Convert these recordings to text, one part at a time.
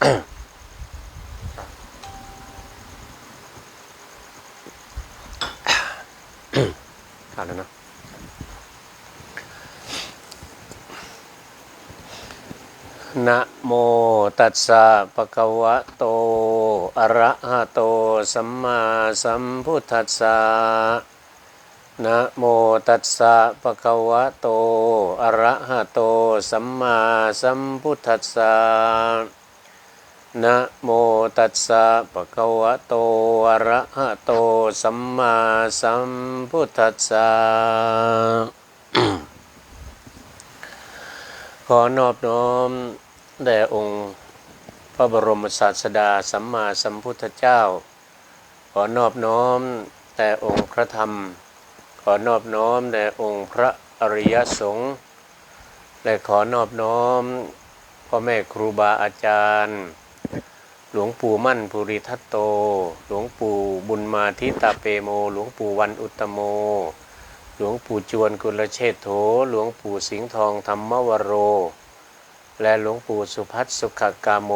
ขาดแล้วนะนะโมตัสสะปะคะวะโต อะระหะโต สัมมาสัมพุทธัสสะนะโมตัสสะปะคะวะโต อะระหะโต สัมมาสัมพุทธัสสะ นะโมตัสสะปะคะวะโตอะระหะโตสัมมาสัมพุทธัสสะขอนอบน้อมแด่องค์พระบรมศาสดาสัมมาสัมพุทธเจ้า ขอนอบน้อมแต่องค์พระธรรม ขอนอบน้อมแด่องค์พระอริยสงฆ์และขอนอบน้อมพ่อแม่ครูบาอาจารย์ หลวงปู่มั่นภูริทัตโต หลวงปู่บุญมาทิตาเปโม หลวงปู่วันอุตโม หลวงปู่จวนกุลเชษโถหลวงปู่สิงห์ทองธรรมวโร และหลวงปู่สุพัฒสุขกาโม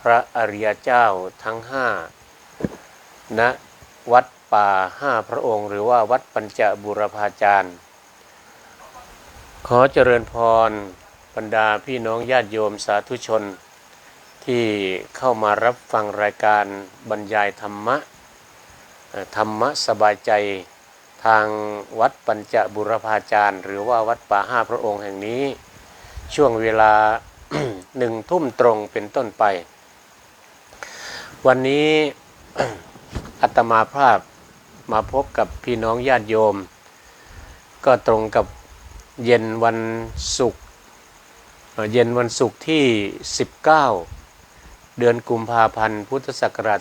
พระอริยเจ้าทั้งห้าณวัดป่าห้าพระองค์ หรือว่าวัดปัญจบุรพาจารย์ ขอเจริญพรบรรดาพี่น้องญาติโยมสาธุชน ที่เข้ามารับฟังรายการบรรยายธรรมะ ธรรมะสบายใจทางวัดปัญจบุรพาจารย์ หรือว่าวัดป่าห้าพระองค์แห่งนี้ ช่วงเวลาหนึ่งทุ่มตรงเป็นต้นไป วันนี้อัตมาภาพมาพบกับพี่น้องญาติโยม ก็ตรงกับเย็นวันศุกร์เอ่อเย็นวันศุกร์ที่ 19 เดือนกุมภาพันธ์ พุทธศักราช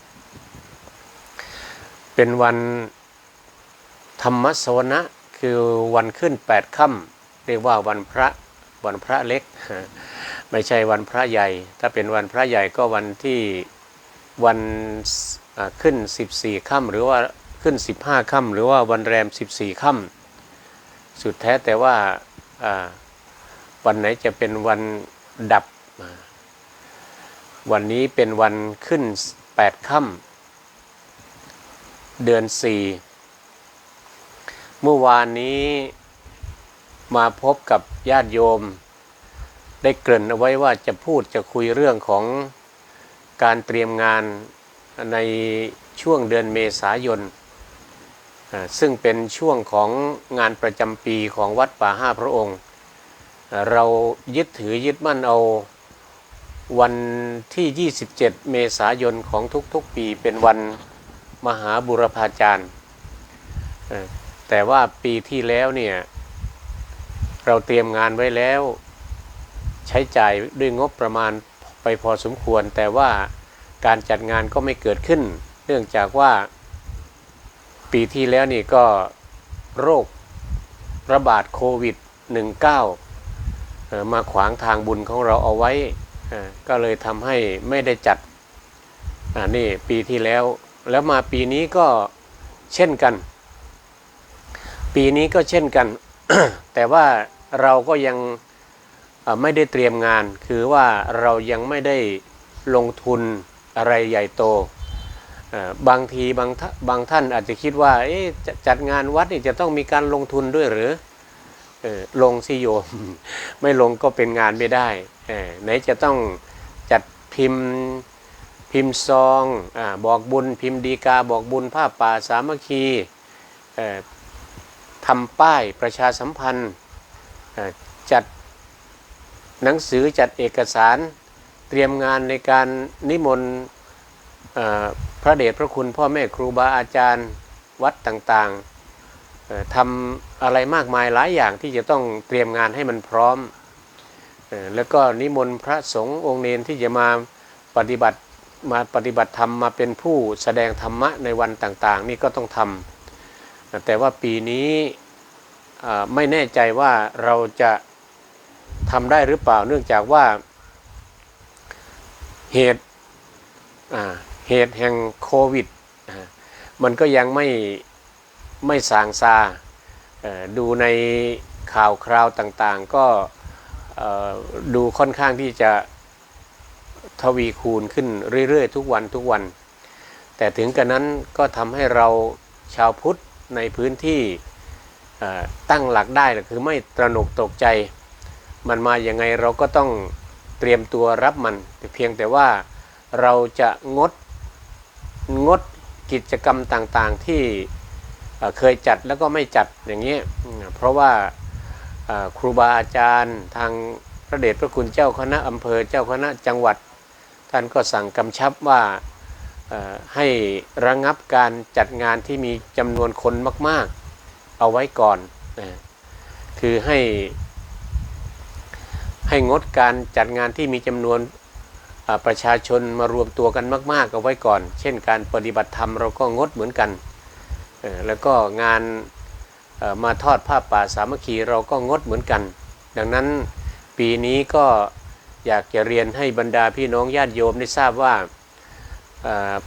2564 เป็นวันธรรมสวนะคือวันขึ้น 8 ค่ำเรียกว่าวันพระวันพระเล็ก ไม่ใช่วันพระใหญ่ ถ้าเป็นวันพระใหญ่ก็วันที่วันขึ้น 14 ค่ำหรือว่าขึ้น 15 ค่ำหรือว่าวันแรม 14 ค่ำสุดแท้แต่ว่าวันไหนจะเป็นวันดับ วันนี้เป็นวันขึ้น 8 ค่ำเดือน 4 เมื่อวานนี้มาพบกับญาติโยม ได้เกริ่นเอาไว้ว่าจะพูดจะคุยเรื่องของการเตรียมงานในช่วงเดือนเมษายน ซึ่งเป็นช่วงของงานประจำปีของวัดป่าห้าพระองค์ เรายึดถือยึดมั่นเอา วันที่ 27 เมษายนของทุกๆปีเป็นวันมหาบุรพาจารย์ แต่ว่าปีที่แล้วเนี่ย เราเตรียมงานไว้แล้ว ใช้จ่ายด้วยงบประมาณไปพอสมควร แต่ว่าการจัดงานก็ไม่เกิดขึ้น เนื่องจากว่าปีที่แล้วนี่ก็โรคระบาดโควิด -19 เอ่อมาขวางทางบุญของเราเอาไว้ ก็เลยทำให้ไม่ได้จัดอ่านี่ปีที่แล้ว แล้วมาปีนี้ก็เช่นกัน ปีนี้ก็เช่นกัน แต่ว่าเราก็ยังไม่ได้เตรียมงาน คือว่าเรายังไม่ได้ลงทุนอะไรใหญ่โต บางทีบางท่าบางท่านอาจจะคิดว่าจะจัดงานวัดนี่จะต้องมีการลงทุนด้วยหรือ ลงสิโยม ไม่ลงก็เป็นงานไม่ได้ไหนจะต้องจัดพิมพ์พิมพ์ซองอบอกบุญ พิมพ์ดีกาบอกบุญผ้าป่าสามัคคีทำป้ายประชาสัมพันธ์จัดหนังสือจัดเอกสารเตรียมงานในการนิมนต์พระเดชพระคุณพ่อแม่ครูบาอาจารย์วัดต่างๆ ทำอะไรมากมายหลายอย่างที่จะต้องเตรียมงานให้มันพร้อม แล้วก็นิมนต์พระสงฆ์องค์เนนที่จะมาปฏิบัติมาปฏิบัติธรรมมาเป็นผู้แสดงธรรมะในวันต่างๆ นี่ก็ต้องทำแต่ว่าปีนี้ไม่แน่ใจว่าเราจะทำได้หรือเปล่าเนื่องจากว่าเหตุเหตุแห่งโควิดมันก็ยังไม่ ไม่สางซาดูในข่าวคราวต่างๆ ก็ดูค่อนข้างที่จะทวีคูณขึ้นเรื่อยๆ ทุกวันทุกวัน แต่ถึงกระนั้นก็ทำให้เราชาวพุทธในพื้นที่ตั้งหลักได้คือไม่ตระหนกตกใจ มันมาอย่างไงเราก็ต้องเตรียมตัวรับมันเพียงแต่ว่าเราจะงดงดกิจกรรมต่างๆที่ เคยจัดแล้วก็ไม่จัดอย่างนี้ เพราะว่าครูบาอาจารย์ทางพระเดชพระคุณเจ้าคณะอำเภอเจ้าคณะจังหวัด ท่านก็สั่งกำชับว่าให้ระงับการจัดงานที่มีจำนวนคนมาก ๆ เอาไว้ก่อนนะคือให้ให้งดการจัดงานที่มีจำนวนประชาชนมารวมตัวกันมาก ๆ เอาไว้ก่อน เช่นการปฏิบัติธรรมเราก็งดเหมือนกัน แล้วก็งานมาทอดผ้าป่าสามัคคีเราก็งดเหมือนกัน ดังนั้นปีนี้ก็อยากจะเรียนให้บรรดาพี่น้องญาติโยมได้ทราบว่า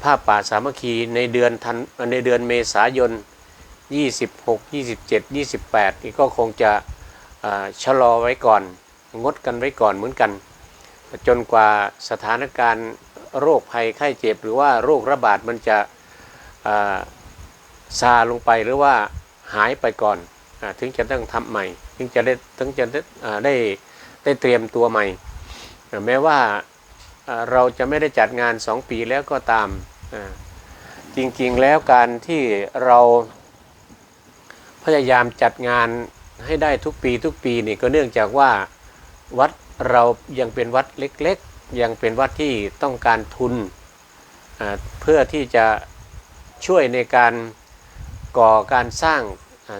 ผ้าป่าสามัคคีในเดือนธันในเดือนเมษายน 26 27 28นี่ก็คงจะชะลอไว้ก่อน งดกันไว้ก่อนเหมือนกัน จนกว่าสถานการณ์โรคภัยไข้เจ็บ หรือว่าโรคระบาดมันจะ ซาลงไปหรือว่าหายไปก่อนอถึงจะต้องทำใหม่ ถึงจะได้ถึงจะได้ได้ได้เตรียมตัวใหม่ แม้ว่าเราจะไม่ได้จัดงาน 2 ปีแล้วก็ตาม จริงๆแล้วการที่เราพยายามจัดงานให้ได้ทุกปีทุกปีนี่ก็เนื่องจากว่าวัดเรายังเป็นวัดเล็กๆ ยังเป็นวัดที่ต้องการทุนเพื่อที่จะช่วยในการ ก่อการสร้าง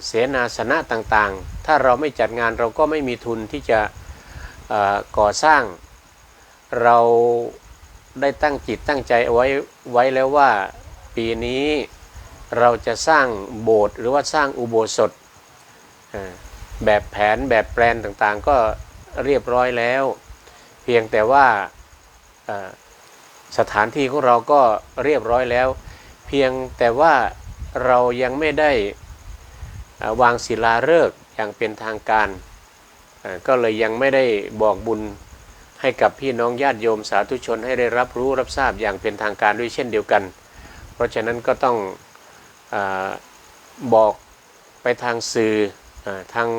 เสนาสนะต่างๆ ถ้าเราไม่จัดงานเราก็ไม่มีทุนที่จะก่อสร้าง เราได้ตั้งจิตตั้งใจเอาไว้ไว้แล้วว่าปีนี้เราจะสร้างโบสถ์หรือว่าสร้างอุโบสถแบบแผนแบบแปลนต่างๆ ก็เรียบร้อยแล้ว เพียงแต่ว่าสถานที่ของเราก็เรียบร้อยแล้ว เพียงแต่ว่า เรายังไม่ได้วางศิลาฤกษ์อย่างเป็นทางการ ก็เลยยังไม่ได้บอกบุญให้กับพี่น้องญาติโยมสาธุชนให้ได้รับรู้รับทราบอย่างเป็นทางการด้วยเช่นเดียวกัน เพราะฉะนั้นก็ต้องอบอกไปทางสื่ออทาง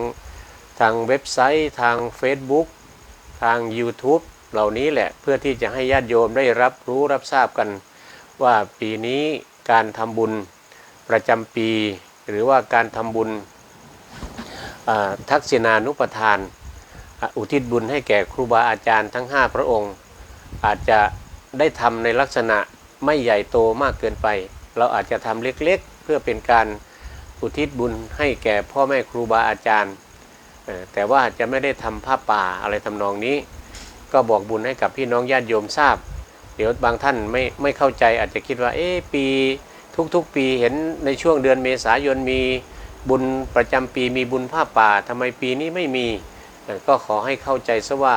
ทางเว็บไซต์ ทาง Facebook ทาง YouTube เหล่านี้แหละเพื่อที่จะให้ญาติโยมได้รับรู้รับทราบกัน ว่าปีนี้การทำบุญ ประจำปี หรือว่าการทำบุญทักษิณานุปทาน อุทิศบุญให้แก่ครูบาอาจารย์ทั้ง 5 พระองค์ อาจจะได้ทำในลักษณะไม่ใหญ่โตมากเกินไป เราอาจจะทำเล็กๆ เพื่อเป็นการอุทิศบุญให้แก่พ่อแม่ครูบาอาจารย์ แต่ว่าจะไม่ได้ทำผ้าป่าอะไรทำนองนี้ ก็บอกบุญให้กับพี่น้องญาติโยมทราบ เดี๋ยวบางท่านไม่ไม่เข้าใจอาจจะคิดว่าเอ๊ะปี ทุกๆปีเห็นในช่วงเดือนเมษายนมีบุญประจำปีมีบุญผ้าป่าทำไมปีนี้ไม่มี ก็ขอให้เข้าใจซะว่า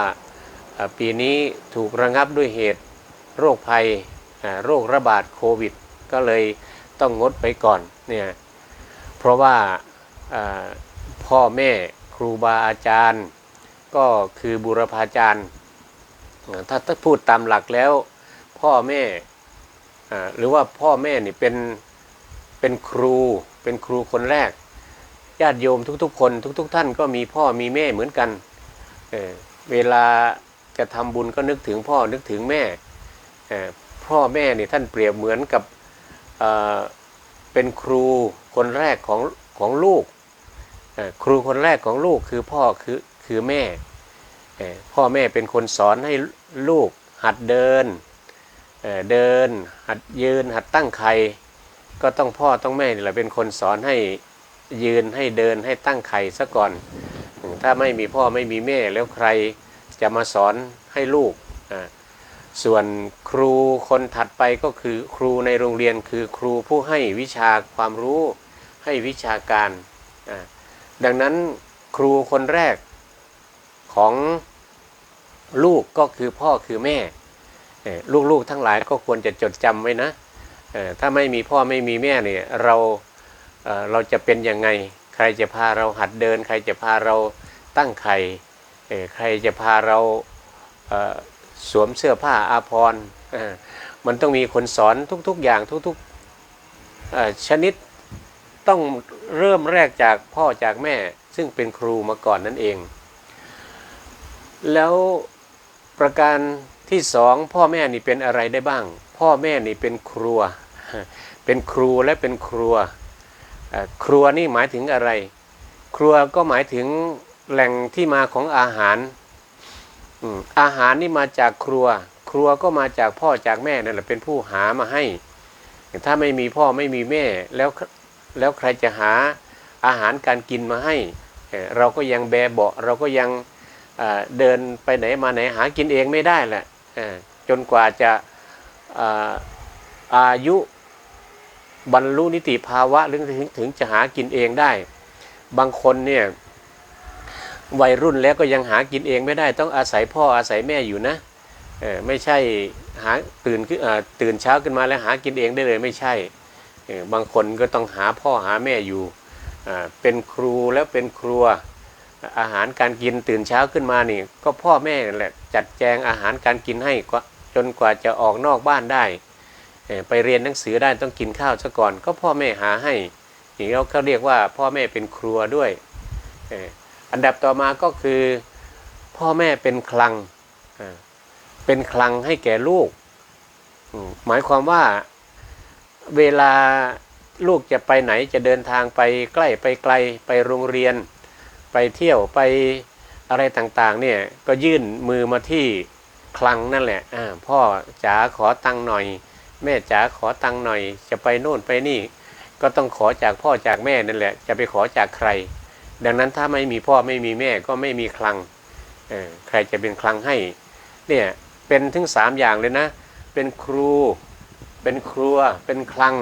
ปีนี้ถูกระงับด้วยเหตุโรคภัยโรคระบาดโควิด ก็เลยต้องงดไปก่อนเนี่ยเพราะว่าพ่อแม่ครูบาอาจารย์ ก็คือบุรพาจารย์ถ้าพูดตามหลักแล้ว พ่อแม่ หรือว่าพ่อแม่นี่เป็นเป็นครูเป็นครูคนแรกญาติโยมทุกๆ คนทุก ๆ ท่านก็มีพ่อมีแม่เหมือนกันเเวลาจะทำบุญก็นึกถึงพ่อนึกถึงแม่พ่อแม่นี่ท่านเปรียบเหมือนกับเเป็นครูคนแรกของของลูก ครูคนแรกของลูกคือพ่อคือคือแม่ พ่อแม่เป็นคนสอนให้ลูกหัดเดิน เเดิน หัดยืนหัดตั้งไข่ก็ต้องพ่อต้องแม่นี่แหละเป็นคนสอนให้ยืนให้เดินให้ตั้งไข่ซะก่อน ถ้าไม่มีพ่อไม่มีแม่แล้วใครจะมาสอนให้ลูก ส่วนครูคนถัดไปก็คือครูในโรงเรียนคือครูผู้ให้วิชาความรู้ให้วิชาการ ดังนั้นครูคนแรกของลูกก็คือพ่อคือแม่ ลูกๆทั้งหลายก็ควรจะจดจำไว้นะถ้าไม่มีพ่อไม่มีแม่เนี่ยเราเราจะเป็นยังไง ใครจะพาเราหัดเดิน ใครจะพาเราตั้งไข่ใครจะพาเราเสวมเสื้อผ้าอาภรณ์มันต้องมีคนสอนทุกๆอย่างทุกๆชนิดต้องเริ่มแรกจากพ่อจากแม่ซึ่งเป็นครูมาก่อนนั่นเอง แล้วประการ ที่สองพ่อแม่นี่เป็นอะไรได้บ้าง พ่อแม่นี่เป็นครัว เป็นครูและเป็นครัว ครัวนี่หมายถึงอะไร ครัวก็หมายถึงแหล่งที่มาของอาหาร อาหารนี่มาจากครัว ครัวก็มาจากพ่อจากแม่นั่นแหละเป็นผู้หามาให้ ถ้าไม่มีพ่อไม่มีแม่แล้วแล้วใครจะหาอาหารการกินมาให้ เราก็ยังแบเบาะเราก็ยังเดินไปไหนมาไหนหากินเองไม่ได้แหละ จนกว่าจะอายุบรรลุนิติภาวะหรือถึงถึงจะหากินเองได้ บางคนเนี่ยวัยรุ่นแล้วก็ยังหากินเองไม่ได้ต้องอาศัยพ่ออาศัยแม่อยู่นะไม่ใช่หาตื่นขึ้นเอ่อตื่นเช้าขึ้นมาแล้วหากินเองได้เลยไม่ใช่บางคนก็ต้องหาพ่อหาแม่อยู่เป็นครูแล้วเป็นครัว อาหารการกินตื่นเช้าขึ้นมานี่ ก็พ่อแม่นั่นแหละจัดแจงอาหารการกินให้กว่าจนกว่าจะออกนอกบ้านได้ ไปเรียนหนังสือได้ต้องกินข้าวซะก่อน ก็พ่อแม่หาให้อย่างนี้เขาเรียกว่าพ่อแม่เป็นครัวด้วย อันดับต่อมาก็คือพ่อแม่เป็นคลังเป็นคลังให้แก่ลูก หมายความว่าเวลาลูกจะไปไหนจะเดินทางไปใกล้ไปไกลไปโรงเรียน ไปเที่ยวไปอะไรต่างๆเนี่ยก็ยื่นมือมาที่คลังนั่นแหละพ่อจ๋าขอตังค์หน่อย แม่จ๋าขอตังค์หน่อย จะไปโน่นไปนี่ ก็ต้องขอจากพ่อจากแม่นั่นแหละ จะไปขอจากใคร ดังนั้นถ้าไม่มีพ่อไม่มีแม่ก็ไม่มีคลังใครจะเป็นคลังให้เนี่ยเป็นถึงสามอย่างเลยนะ เป็นครู เป็นครัว เป็นคลัง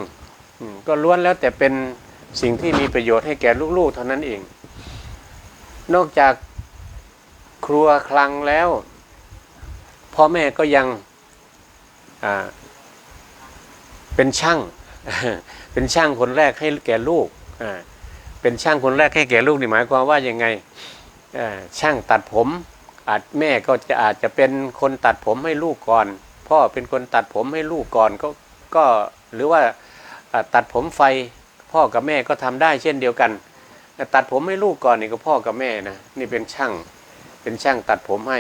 ก็ล้วนแล้วแต่เป็นสิ่งที่มีประโยชน์ให้แก่ลูกๆเท่านั้นเอง นอกจากครัวคลังแล้วพ่อแม่ก็ยังเป็นช่าง เป็นช่างคนแรกให้แก่ลูก เป็นช่างคนแรกให้แก่ลูกนี่หมายความว่ายังไงช่างตัดผม อาจแม่ก็จะอาจจะเป็นคนตัดผมให้ลูกก่อน พ่อเป็นคนตัดผมให้ลูกก่อนก็ก็หรือว่าอ่าตัดผมไฟพ่อกับแม่ก็ทำได้เช่นเดียวกัน ตัดผมให้ลูกก่อนนี่ก็พ่อกับแม่นะนี่เป็นช่างเป็นช่างตัดผมให้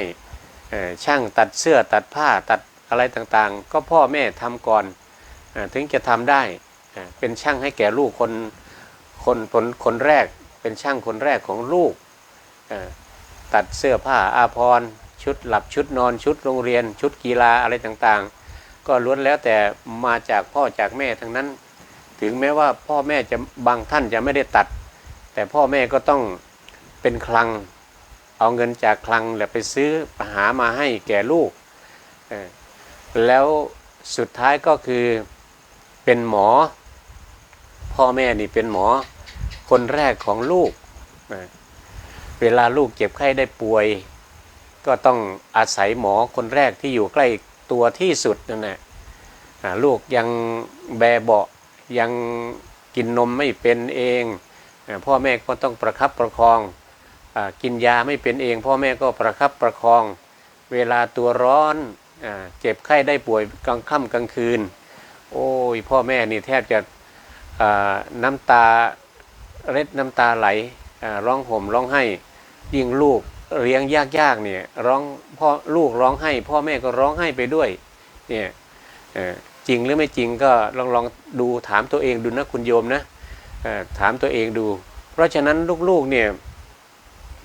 ช่างตัดเสื้อตัดผ้าตัดอะไรต่างๆ ก็พ่อแม่ทำก่อนถึงจะทำได้เป็นช่างให้แก่ลูกคนคนคนคนแรก เป็นช่างคนแรกของลูกตัดเสื้อผ้าอาภรณ์ชุดหลับชุดนอนชุดโรงเรียน ชุดกีฬาอะไรต่างๆ ก็ล้วนแล้วแต่มาจากพ่อจากแม่ทั้งนั้น ถึงแม้ว่าพ่อแม่จะบางท่านจะไม่ได้ตัด แต่พ่อแม่ก็ต้องเป็นคลัง เอาเงินจากคลังแหละไปซื้อหามาให้แก่ลูก แล้วสุดท้ายก็คือเป็นหมอ พ่อแม่นี่เป็นหมอคนแรกของลูก เวลาลูกเจ็บไข้ได้ป่วย ก็ต้องอาศัยหมอคนแรกที่อยู่ใกล้ตัวที่สุดนั่นแหละลูกยังแบเบาะยังกินนมไม่เป็นเอง พ่อแม่ก็ต้องประครับประคองอกินยาไม่เป็นเอง พ่อแม่ก็ประครับประคอง เวลาตัวร้อนอเจ็บไข้ได้ป่วยกลางค่ำกลางคืน โอ้ยพ่อแม่นี่แทบจะน้ำตาเล็ดน้ำตาไหลร้องห่มร้องไห้ยิ่งลูกเลี้ยงยากๆเนี่ยร้องพ่อลูกร้องไห้ พ่อแม่ก็ร้องไห้ไปด้วยเนี่ยจริงหรือไม่จริงก็ลองลองดูถามตัวเองดูนะคุณโยมนะ ถามตัวเองดู เพราะฉะนั้นลูกๆเนี่ย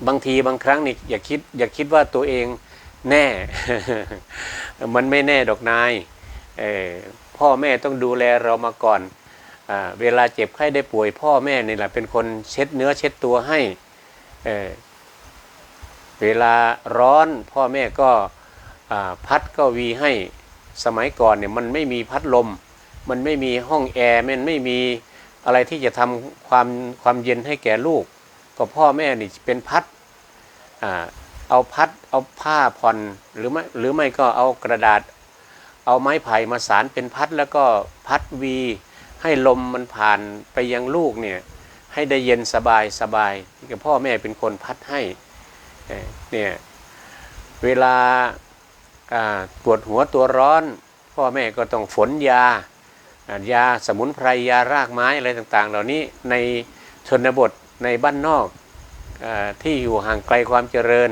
บางทีบางครั้งนี่อย่าคิดอย่าคิดว่าตัวเองแน่ มันไม่แน่ดอกนายพ่อแม่ต้องดูแลเรามาก่อนอเวลาเจ็บไข้ได้ป่วย พ่อแม่นี่แหละเป็นคนเช็ดเนื้อเช็ดตัวให้เเวลาร้อนพ่อแม่ก็พัดก็วีให้สมัยก่อนเนี่ยมันไม่มีพัดลม มันไม่มีห้องแอร์มันไม่มี อะไรที่จะทำความความเย็นให้แก่ลูก ก็พ่อแม่นี่เป็นพัดอเอาพัดเอาผ้าผ่อนหรือไม่หรือไม่ก็เอากระดาษ เอาไม้ไผ่มาสารเป็นพัดแล้วก็พัดวีให้ลมมันผ่านไปยังลูกเนี่ยให้ได้เย็นสบายสบายนี่พ่อแม่เป็นคนพัดให้เนี่ยเวลาปวดหัวตัวร้อน พ่อแม่ก็ต้องฝนยา ยาสมุนไพรยารากไม้อะไรต่างๆ เหล่านี้ในชนบทในบ้านนอกอที่อยู่ห่างไกลความเจริญ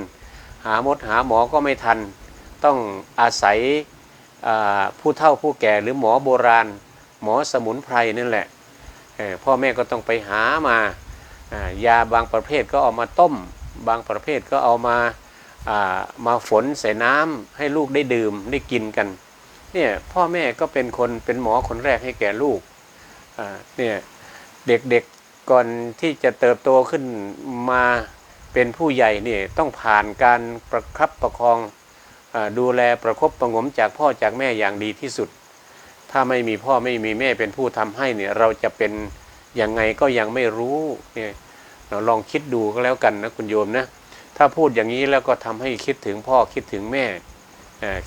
หามดหาหมอก็ไม่ทัน ต้องอาศัยผู้เฒ่าผู้แก่หรือหมอโบราณ หมอสมุนไพรนั่นแหละพ่อแม่ก็ต้องไปหามาายาบางประเภทก็เอามาต้ม บางประเภทก็เอามาามาฝนใส่น้ำให้ลูกได้ดื่มได้กินกัน เนี่ยพ่อแม่ก็เป็นคนเป็นหมอคนแรกให้แก่ลูกอ่าเนี่ยเด็กๆก่อนที่จะเติบโตขึ้นมาเป็นผู้ใหญ่เนี่ยต้องผ่านการประคับประคองอดูแลประคบประงมจากพ่อจากแม่อย่างดีที่สุด ถ้าไม่มีพ่อไม่มีแม่เป็นผู้ทำให้เนี่ยเราจะเป็นยังไงก็ยังไม่รู้เนี่ยเราลองคิดดูก็แล้วกันนะคุณโยมนะถ้าพูดอย่างนี้แล้วก็ทำให้คิดถึงพ่อคิดถึงแม่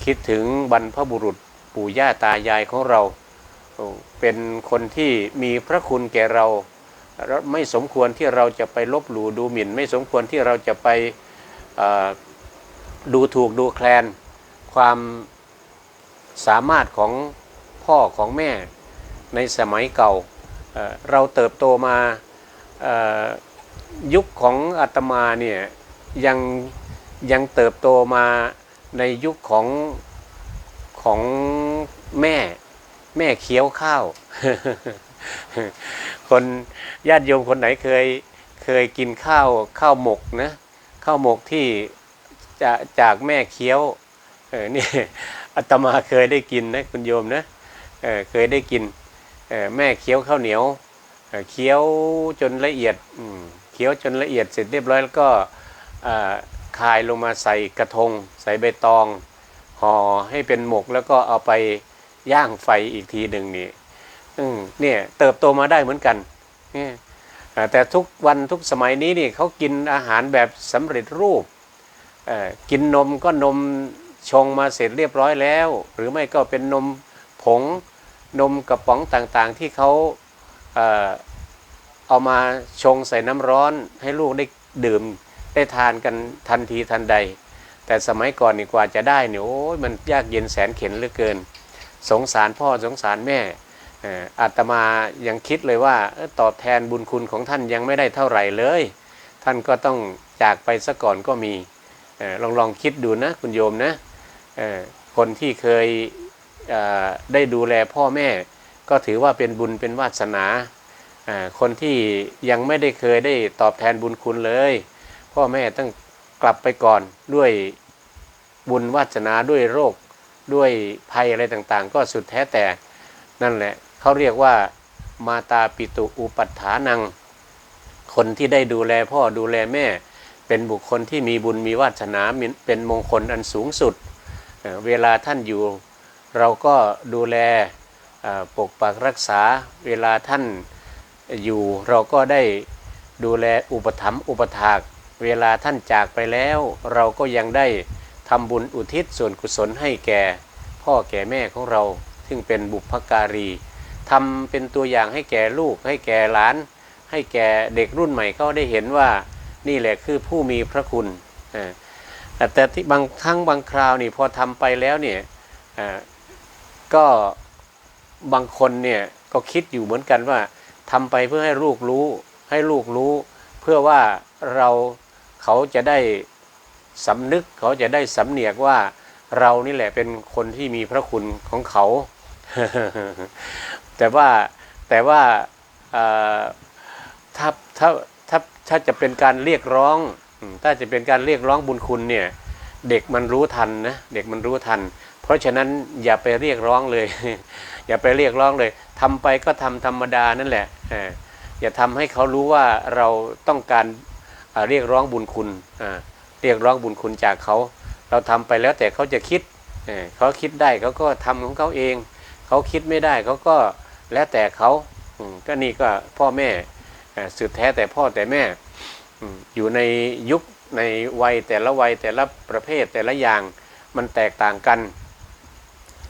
คิดถึงบรรพบุรุษ ปู่ย่าตายายของเรา เป็นคนที่มีพระคุณแก่เรา ไม่สมควรที่เราจะไปลบหลู่ดูหมิ่น ไม่สมควรที่เราจะไปดูถูกดูแคลน ความสามารถของพ่อของแม่ในสมัยเก่าเเราเติบโตมายุคของอาตมาเนี่ยยังยังเติบโตมาในยุคของ ของแม่ แม่เคี้ยวข้าว คนญาติโยมคนไหนเคยเคยกินข้าวข้าวหมกนะข้าวหมกที่จะจากแม่เคี้ยวเออนี่อาตมาเคยได้กินนะคุณโยมนะเออเคยได้กินเออแม่เคี้ยวข้าวเหนียวเออเคี้ยวจนละเอียดอืมเคี้ยวจนละเอียดเสร็จเรียบร้อยแล้วก็อ่าคายลงมาใส่กระทง ใส่ใบตอง ห่อให้เป็นหมกแล้วก็เอาไปย่างไฟอีกทีหนึ่งนี่เนี่ยเติบโตมาได้เหมือนกันเนี่ยแต่ทุกวันทุกสมัยนี้นี่เขากินอาหารแบบสำเร็จรูปกินนมก็นมชงมาเสร็จเรียบร้อยแล้ว หรือไม่ก็เป็นนมผงนมกระป๋องต่างๆ ที่เขาเอามาชงใส่น้ำร้อนให้ลูกได้ดื่มได้ทานกันทันทีทันใด แต่สมัยก่อนนี่กว่าจะได้เนี่ยโอ้ยมันยากเย็นแสนเข็ญเหลือเกิน สงสารพ่อสงสารแม่อาตมายังคิดเลยว่าออตอบแทนบุญคุณของท่านยังไม่ได้เท่าไหร่เลย ท่านก็ต้องจากไปซะก่อนก็มีออลองลองคิดดูนะคุณโยมนะออคนที่เคยเออได้ดูแลพ่อแม่ ก็ถือว่าเป็นบุญเป็นวาสนาอ่าคนที่ยังไม่ได้เคยได้ตอบแทนบุญคุณเลย พ่อแม่ต้อง กลับไปก่อนด้วยบุญวาสนาด้วยโรคด้วยภัยอะไรต่างๆ ก็สุดแท้แต่นั่นแหละเขาเรียกว่ามาตาปิตุอุปัฏฐานัง คนที่ได้ดูแลพ่อดูแลแม่ เป็นบุคคลที่มีบุญมีวาสนาเป็นมงคลอันสูงสุดเเวลาท่านอยู่ เราก็ดูแลปกปักรักษาเวลาท่านอยู่ เราก็ได้ดูแลอุปถัมภ์อุปถาก เวลาท่านจากไปแล้ว เราก็ยังได้ทำบุญอุทิศส่วนกุศลให้แก่ พ่อแก่แม่ของเรา ซึ่งเป็นบุพการีทำเป็นตัวอย่างให้แก่ลูก ให้แก่หลาน ให้แก่เด็กรุ่นใหม่เขาได้เห็นว่านี่แหละคือผู้มีพระคุณแต่ที่บางครั้งบางคราวนี่พอทำไปแล้วเนี่ยก็บางคนเนี่ยก็คิดอยู่เหมือนกันว่าทำไปเพื่อให้ลูกรู้ ให้ลูกรู้ เพื่อว่าเรา เขาจะได้สำนึกเขาจะได้สำเนียกว่าเรานี่แหละเป็นคนที่มีพระคุณของเขา แต่ว่าแต่ว่าถ้าถ้าถ้าถ้าจะเป็นการเรียกร้อง ถ้าจะเป็นการเรียกร้องบุญคุณเนี่ยเด็กมันรู้ทันนะเด็กมันรู้ทัน เพราะฉะนั้นอย่าไปเรียกร้องเลย อย่าไปเรียกร้องเลยทำไปก็ทำธรรมดานั่นแหละอย่าทำให้เขารู้ว่าเราต้องการ เรียกร้องบุญคุณเรียกร้องบุญคุณจากเขา เราทำไปแล้วแต่เขาจะคิดเเขาคิดได้เขาก็ทำของเขาเอง เขาคิดไม่ได้เขาก็แล้วแต่เขาก็นี่ก็พ่อแม่สุดแท้แต่พ่อแต่แม่อยู่ในยุคในวัยแต่ละวัยแต่ละประเภทแต่ละอย่างมันแตกต่างกัน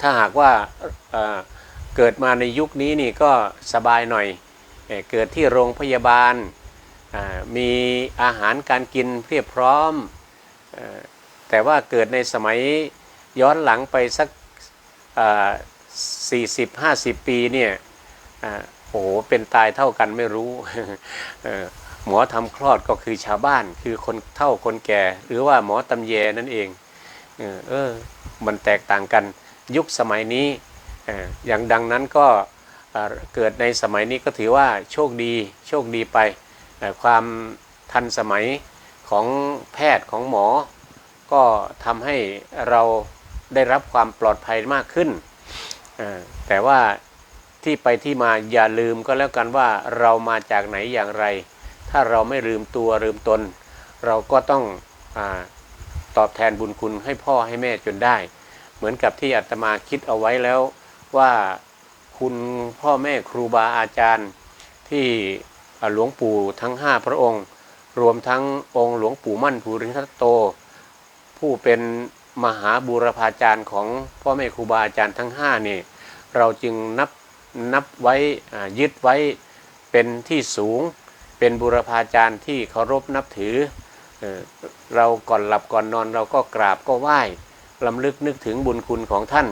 ถ้าหากว่าเเกิดมาในยุคนี้นี่ก็สบายหน่อยเอเกิดที่โรงพยาบาล มีอาหารการกินเพียบพร้อมอแต่ว่าเกิดในสมัยย้อนหลังไปสักสี่สิบห้าสิบปีเนี่ยโอ้โหเป็นตายเท่ากันไม่รู้หมอทำคลอดก็คือชาวบ้านคือคนเท่าคนแก่ หรือว่าหมอตำแยนั่นเองเออมันแตกต่างกันยุคสมัยนี้อย่างดังนั้นก็เกิดในสมัยนี้ก็ถือว่าโชคดีโชคดีไป ความทันสมัยของแพทย์ของหมอ ก็ทำให้เราได้รับความปลอดภัยมากขึ้น แต่ว่าที่ไปที่มาอย่าลืมก็แล้วกันว่าเรามาจากไหนอย่างไร ถ้าเราไม่ลืมตัวลืมตน เราก็ต้องอตอบแทนบุญคุณให้พ่อให้แม่จนได้ เหมือนกับที่อาตมาคิดเอาไว้แล้วว่าคุณพ่อแม่ครูบาอาจารย์ที่ หลวงปู่ทั้ง 5 พระองค์ รวมทั้งองค์หลวงปู่มั่นภูริทัตโต ผู้เป็นมหาบูรพาจารย์ของพ่อแม่ครูบาอาจารย์ทั้ง5นี่เราจึงนับนับไว้ยึดไว้เป็นที่สูง เป็นบูรพาจารย์ที่เคารพนับถือเอ่อเราก่อนหลับก่อนนอนเราก็กราบก็ไหว้ลำลึกนึกถึงบุญคุณของท่าน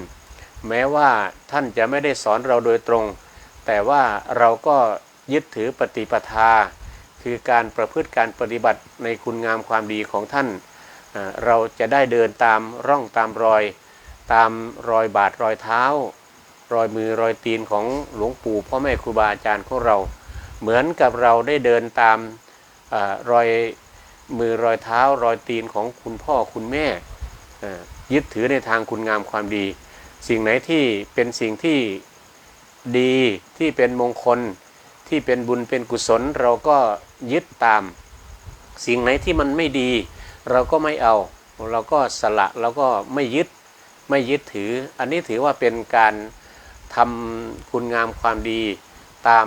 แม้ว่าท่านจะไม่ได้สอนเราโดยตรง แต่ว่าเราก็ ยึดถือปฏิปทา คือการประพฤติการปฏิบัติในคุณงามความดีของท่าน เราจะได้เดินตามร่องตามรอย ตามรอยบาทรอยเท้า รอยมือรอยตีนของหลวงปู่พ่อแม่ครูบาอาจารย์ของเรา เหมือนกับเราได้เดินตามอรอยมือรอยเท้ารอยตีนของคุณพ่อคุณแม่ยึดถือในทางคุณงามความดี สิ่งไหนที่เป็นสิ่งที่ดีที่เป็นมงคล ที่เป็นบุญเป็นกุศลเราก็ยึดตาม สิ่งไหนที่มันไม่ดี เราก็ไม่เอา เราก็สละเราก็ไม่ยึดไม่ยึดถือ อันนี้ถือว่าเป็นการทำคุณงามความดี ตาม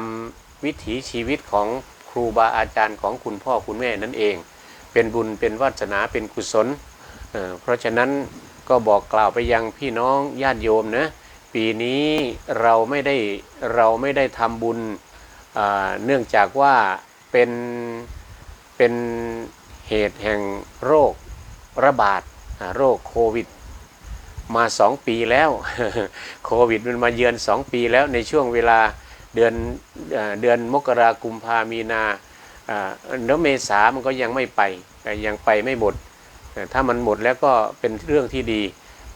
วิถีชีวิตของครูบาอาจารย์ของคุณพ่อคุณแม่นั่นเอง เป็นบุญเป็นวาสนาเป็นกุศลเเพราะฉะนั้นก็บอกกล่าวไปยังพี่น้องญาติโยมนะปีนี้เราไม่ได้เราไม่ได้ทำบุญ เนื่องจากว่าเป็นเป็นเหตุแห่งโรคระบาดโรคโควิดมาสองปีแล้วโควิดมันมาเยือนสองปีแล้วในช่วงเวลาเดือนเอเดือนมกรากุมภามีนาอ่าแล้วเมษามันก็ยังไม่ไปแต่ยังไปไม่หมดแต่ถ้ามันหมดแล้วก็เป็นเรื่องที่ดี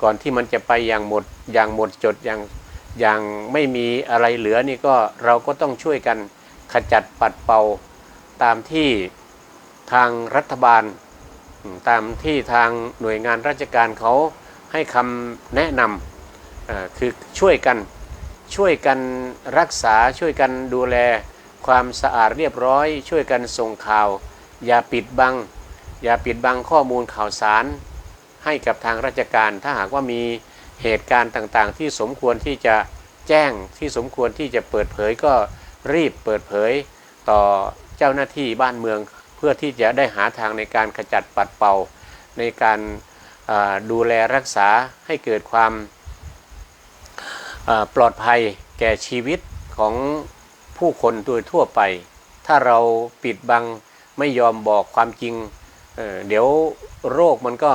ก่อนที่มันจะไปอย่างหมดอย่างหมดจดอย่าง อย่างไม่มีอะไรเหลือนี่ก็เราก็ต้องช่วยกันขจัดปัดเป่าตามที่ทางรัฐบาล ตามที่ทางหน่วยงานราชการเขาให้คำแนะนำคือช่วยกันช่วยกันรักษาช่วยกันดูแลความสะอาดเรียบร้อย ช่วยกันส่งข่าว อย่าปิดบัง อย่าปิดบังข้อมูลข่าวสาร ให้กับทางราชการถ้าหากว่ามี เหตุการณ์ต่างๆ ที่สมควรที่จะแจ้งที่สมควรที่จะเปิดเผยก็รีบเปิดเผยต่อเจ้าหน้าที่บ้านเมือง เพื่อที่จะได้หาทางในการขจัดปัดเป่า ในการดูแลรักษาให้เกิดความปลอดภัยแก่ชีวิตของผู้คนโดยทั่วไป ถ้าเราปิดบังไม่ยอมบอกความจริงเเดี๋ยวโรคมันก็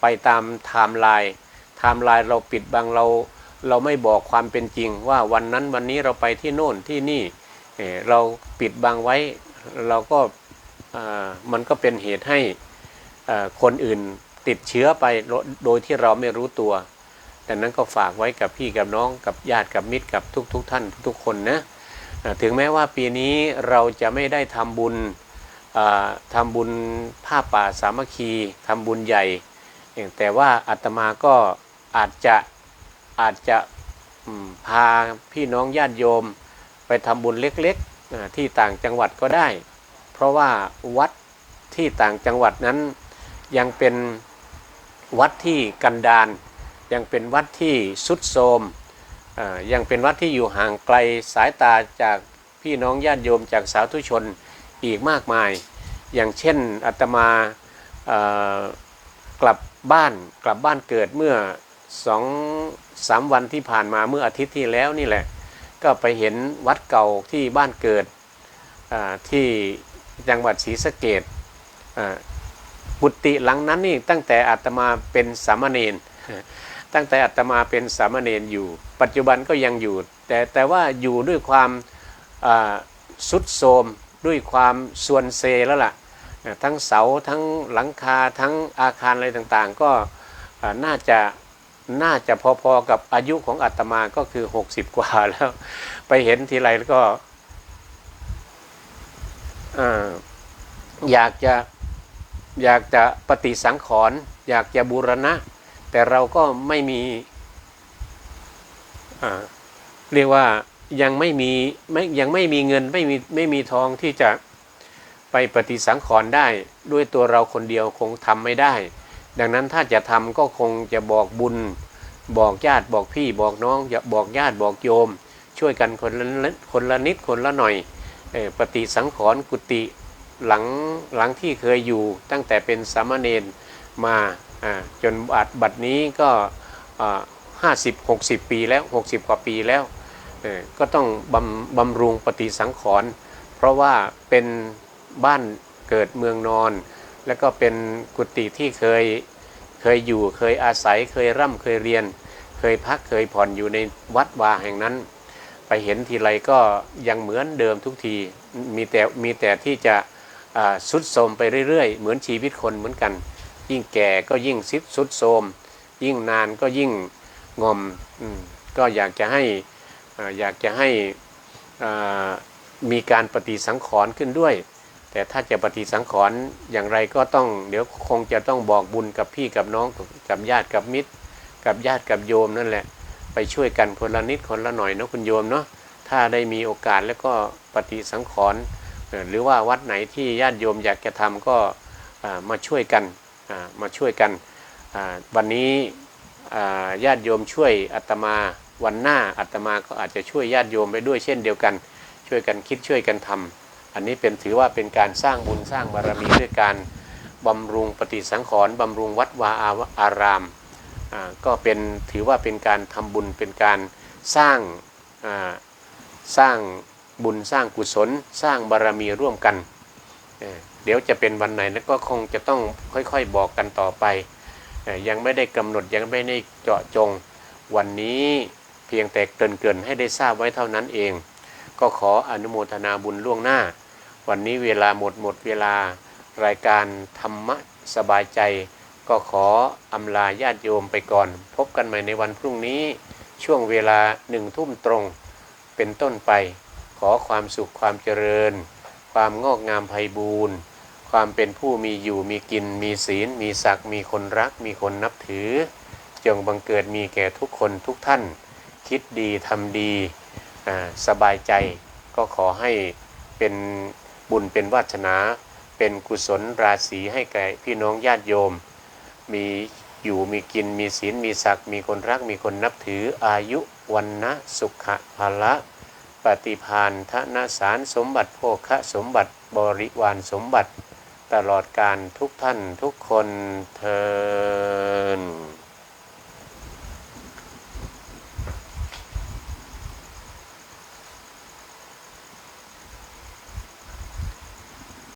ไปตามไทม์ไลน์ ไทม์ไลน์เราปิดบังเรา เราไม่บอกความเป็นจริง ว่าวันนั้นวันนี้เราไปที่โน่นที่นี่เราปิดบังไว้เราก็มันก็เป็นเหตุให้คนอื่นติดเชื้อไปโดยที่เราไม่รู้ตัวดังนั้นก็ฝากไว้กับพี่กับน้องกับญาติกับมิตรกับทุกๆทท่านทุกคนนะถึงแม้ว่าปีนี้เราจะไม่ได้ทำบุญทำบุญผ้าป่าสามัคคีทำบุญใหญ่ แต่ว่าอาตมาก็ อาจจะอาจจะพาพี่น้องญาติโยมไปทำบุญเล็กๆที่ต่างจังหวัดก็ได้ เพราะว่าวัดที่ต่างจังหวัดนั้นยังเป็นวัดที่กันดารยังเป็นวัดที่สุดโทมยังเป็นวัดที่อยู่ห่างไกลสายตาจากพี่น้องญาติโยมจากสาธุชนอีกมากมาย อย่างเช่นอาตมากลับบ้านกลับบ้านเกิดเมื่อ สองสามวันที่ผ่านมาเมื่ออาทิตย์ที่แล้วนี่แหละ ก็ไปเห็นวัดเก่าที่บ้านเกิดที่จังหวัดศรีสะเกดอ่ากุฏิหลังนั้นนี่ตั้งแต่อาตมาเป็นสามเณรตั้งแต่อาตมาเป็นสามเณรอยู่ ปัจจุบันก็ยังอยู่ แต่แต่ว่าอยู่ด้วยความสุดโทมด้วยความส่วนเซแล้วล่ะทั้งเสาทั้งหลังคาทั้งอาคารอะไรต่างๆ ก็น่าจะ น่าจะพอๆกับอายุของอาตมาก็คือ60กว่าแล้ว ไปเห็นทีไรแล้วก็อยากจะอยากจะปฏิสังขรณ์อยากจะบูรณะ แต่เราก็ไม่มีเรียกว่ายังไม่มีไม่ยังไม่มีเงินไม่มีไม่มีทองที่จะไปปฏิสังขรณ์ได้ ด้วยตัวเราคนเดียวคงทำไม่ได้ ดังนั้นถ้าจะทำก็คงจะบอกบุญ บอกญาติบอกพี่บอกน้องอย่าบอกญาติบอกโยม ช่วยกันคนละคนละนิดคนละหน่อยอปฏิสังขรณ์กุฏิหลังหลังที่เคยอยู่ตั้งแต่เป็นสามเณรมาจนบัดบัดนี้ก็ห้าสิบหกสิบปีแล้ว60กว่าปีแล้วก็ต้องบำบำรุงปฏิสังขรณ์เพราะว่าเป็นบ้านเกิดเมืองนอน แล้วก็เป็นกุฏิที่เคยเคยอยู่เคยอาศัยเคยร่ำเคยเรียน เคยพักเคยผ่อนอยู่ในวัดวาแห่งนั้น ไปเห็นทีไรก็ยังเหมือนเดิมทุกทีมีแต่มีแต่ที่จะสุดโทมไปเรื่อยๆ เหมือนชีวิตคนเหมือนกัน ยิ่งแก่ก็ยิ่งซิดสุดโทมยิ่งนานก็ยิ่งงอมก็อยากจะให้อยากจะให้มีการปฏิสังขรณ์ขึ้นด้วย แต่ถ้าจะปฏิสังขรณ์อย่างไรก็ต้อง เดี๋ยวคงจะต้องบอกบุญกับพี่กับน้องกับญาติกับมิตร กับญาติกับโยมนั่นแหละ ไปช่วยกันคนละนิดคนละหน่อยนะคุณโยมเนาะถ้าได้มีโอกาสแล้วก็ปฏิสังขรณ์หรือว่าวัดไหนที่ญาติโยมอยากจะทำก็มาช่วยกันมาช่วยกันวันนี้ญาติโยมช่วยอาตมาวันหน้าอาตมาก็อาจจะช่วยญาติโยมไปด้วยเช่นเดียวกัน ช่วยกันคิดช่วยกันทำ อันนี้เป็นถือว่าเป็นการสร้างบุญสร้างบารมีด้วยการบำรุงปฏิสังขรณ์บำรุงวัดวาอาอารามก็เป็นถือว่าเป็นการทำบุญเป็นการสร้างสร้างบุญสร้างกุศล สร้างบารมีร่วมกันเเดี๋ยวจะเป็นวันไหนนั้นก็คงจะต้องค่อยๆบอกกันต่อไปอยังไม่ได้กำหนดยังไม่ได้เจาะจง วันนี้เพียงแต่เกรินๆให้ได้ทราบไว้เท่านั้นเอง ก็ขออนุโมทนาบุญล่วงหน้า วันนี้เวลาหมดหมดเวลารายการธรรมะสบายใจ ก็ขออำลาญาติโยมไปก่อน พบกันใหม่ในวันพรุ่งนี้ ช่วงเวลาหนึ่งทุ่มตรง เป็นต้นไป ขอความสุขความเจริญ ความงอกงามไพบูรณ์ความเป็นผู้มีอยู่มีกินมีศีล มีศักดิ์มีคนรัก มีคนนับถือ จงบังเกิดมีแก่ทุกคนทุกท่าน คิดดีทำดี สบายใจก็ขอให้เป็นบุญเป็นวาสนา เป็นกุศลราศีให้แก่พี่น้องญาติโยม มีอยู่มีกินมีศีลมีศักดิ์มีคนรักมีคนนับถืออายุวันนะสุขะภาละปฏิพานทนสารสมบัติโภคะสมบัติบริวารสมบัติ ตลอดการทุกท่านทุกคนเทิน